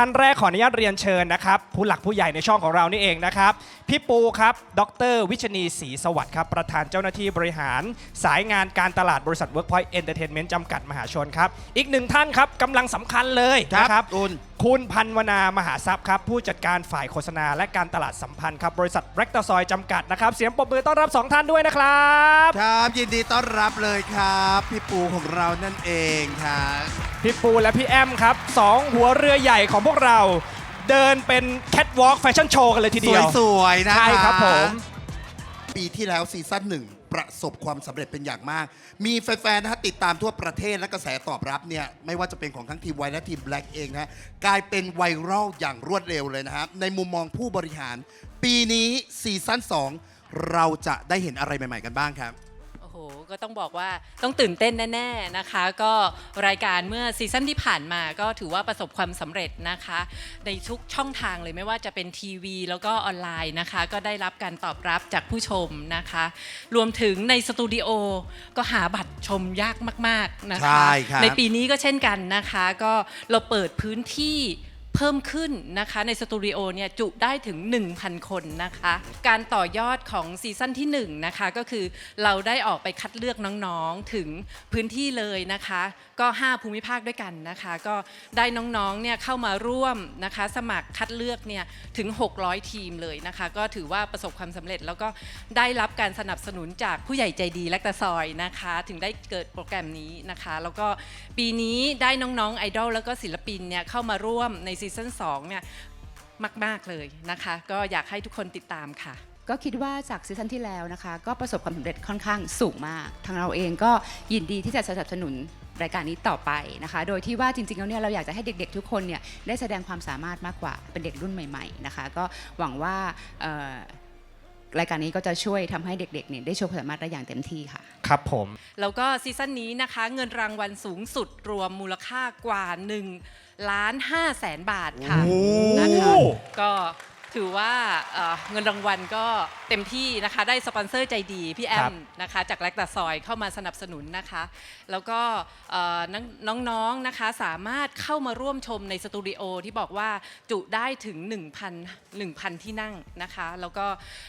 ท่านแรกขออนุญาตเรียนเชิญนะครับ ผู้หลักผู้ใหญ่ในช่องของเรานี่เองนะครับ พี่ปูครับ ดร วิชนีศรีสวัสดิ์ครับ ประธานเจ้าหน้าที่บริหาร สายงานการตลาดบริษัท Workpoint Entertainment จำกัดมหาชนครับ อีกหนึ่งท่านครับกำลังสำคัญเลยนะครับ คุณ คุณพันวนามหาทรัพย์ครับ ผู้จัดการฝ่ายโฆษณาและการตลาดสัมพันธ์ครับ บริษัทแบล็กตาซอยจำกัดนะครับ เสียงปรบมือต้อนรับสองท่านด้วยนะครับ ครับยินดีต้อนรับเลยครับ พี่ปูของเรานั่นเองครับพี่ปูและพี่แอมครับสองหัวเรือใหญ่ของพวกเรา เดินเป็นแคทวอล์กแฟชั่นโชว์กันเลยทีเดียวสวยๆนะใช่ครับผม ปีที่แล้วซีซั่นหนึ่ง ประสบความสำเร็จเป็นอย่างมาก มีแฟนๆนะฮะติดตามทั่วประเทศและกระแสตอบรับเนี่ยไม่ว่าจะเป็นของทั้งทีมไวและทีมแบล็กเองนะกลายเป็นไวรัลอย่างรวดเร็วเลยนะครับในมุมมองผู้บริหาร ปีนี้ซีซั่น2เราจะได้เห็นอะไรใหม่ ๆ กันบ้างครับ ก็ต้องบอกว่าต้องตื่นเต้นแน่ๆนะคะ ก็รายการเมื่อซีซั่นที่ผ่านมาก็ถือว่าประสบความสำเร็จนะคะ ในทุกช่องทางเลยไม่ว่าจะเป็นทีวี แล้วก็ออนไลน์นะคะ ก็ได้รับการตอบรับจากผู้ชมนะคะ รวมถึงในสตูดิโอก็หาบัตรชมยากมาก ๆนะคะใช่ครับ ในปีนี้ก็เช่นกันนะคะ ก็เราเปิดพื้นที่ เพิ่มขึ้นนะคะในสตูดิโอเนี่ยจุได้ถึง 1,000 คนนะคะ การต่อยอดของซีซั่นที่1นะคะก็คือเราได้ออกไปคัดเลือกน้องๆถึงพื้นที่เลยนะคะ ก็ 5 ภูมิภาคด้วยกันนะคะ ก็ได้น้องๆเนี่ยเข้ามาร่วมนะคะสมัครคัดเลือกเนี่ยถึง 600 ทีมเลยนะคะ ก็ถือว่าประสบความสำเร็จแล้วก็ได้รับการสนับสนุนจากผู้ใหญ่ใจดีและกระซอยนะคะ ถึงได้เกิดโปรแกรมนี้นะคะ แล้วก็ปีนี้ได้น้องๆไอดอลแล้วก็ศิลปินเนี่ยเข้ามาร่วมในซีซั่น2เนี่ยมาก ๆ เลยนะคะ ก็อยากให้ทุกคนติดตามค่ะ ก็คิดว่าจากซีซั่นที่แล้วนะคะ ก็ประสบความสำเร็จค่อนข้างสูงมาก ทางเราเองก็ยินดีที่จะสนับสนุนรายการนี้ต่อไปนะคะ โดยที่ว่าจริงๆแล้วเนี่ยเราอยากจะให้เด็กๆ ทุกคนเนี่ยได้แสดงความสามารถมากกว่าเป็นเด็กรุ่นใหม่ ๆนะคะ ก็หวังว่าเอ่อรายการนี้ก็จะช่วยทำให้เด็กๆเนี่ยได้โชว์ความสามารถได้อย่างเต็มที่ค่ะ ครับผม แล้วก็ซีซั่นนี้นะคะเงินรางวัลสูงสุดรวมมูลค่ากว่า1 ล้าน5แสนบาทค่ะโอ้นะคะก็ถือว่าเอ่อเงินรางวัลก็เต็มที่นะคะ ได้สปอนเซอร์ใจดีพี่แอครัมบนะคะ จากแลกตาซอยเข้ามาสนับสนุนนะคะ แล้วก็เอ่อน้องน้องๆนะคะสามารถเข้ามาร่วมชมในสตูดิโอที่บอกว่าจุได้ถึง 1,000 1,000 ที่นั่งนะคะ แล้วก็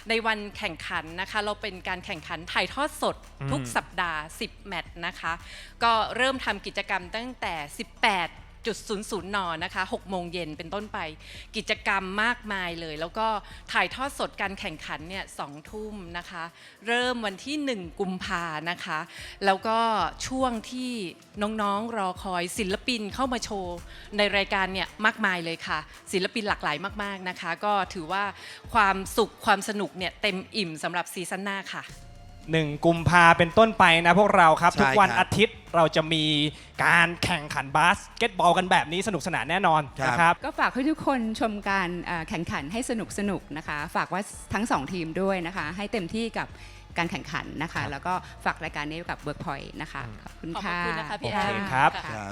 ในวันแข่งขันนะคะ เราเป็นการแข่งขันถ่ายทอดสดทุกอืมสัปดาห์ 10 แมตช์นะคะ ก็เริ่มทำกิจกรรมตั้งแต่ 18 จุดศูนย์ศูนย์นนะคะ6โมงเย็นเป็นต้นไป กิจกรรมมากมายเลย แล้วก็ถ่ายทอดสดการแข่งขันเนี่ยสองทุ่มนะคะ เริ่มวันที่ 1 กุมภานะคะ แล้วก็ช่วงที่น้องๆรอคอยศิลปินเข้ามาโชว์ ในรายการเนี่ยมากมายเลยค่ะ ศิลปินหลากหลายมาก ๆนะคะ ก็ถือว่าความสุขความสนุกเนี่ยเต็มอิ่มสำหรับซีซั่นหน้าค่ะ หนึ่งกุมภาเป็นต้นไปนะพวกเราครับ ใช่ทุกวันครับอาทิตย์เราจะมีการแข่งขันบาสเกตบอลกันแบบนี้สนุกสนานแน่นอนครับ นะครับ ก็ฝากให้ทุกคนชมการเอ่อแข่งขันให้สนุกสนุกนะคะ ฝากว่าทั้งสองทีมด้วยนะคะ ให้เต็มที่กับการแข่งขันนะคะ แล้วก็ฝากรายการนี้กับ Workpoint นะคะ ขอบคุณขอบพค่ะระคุณนะคะพี่แอโอมเคครับะครับ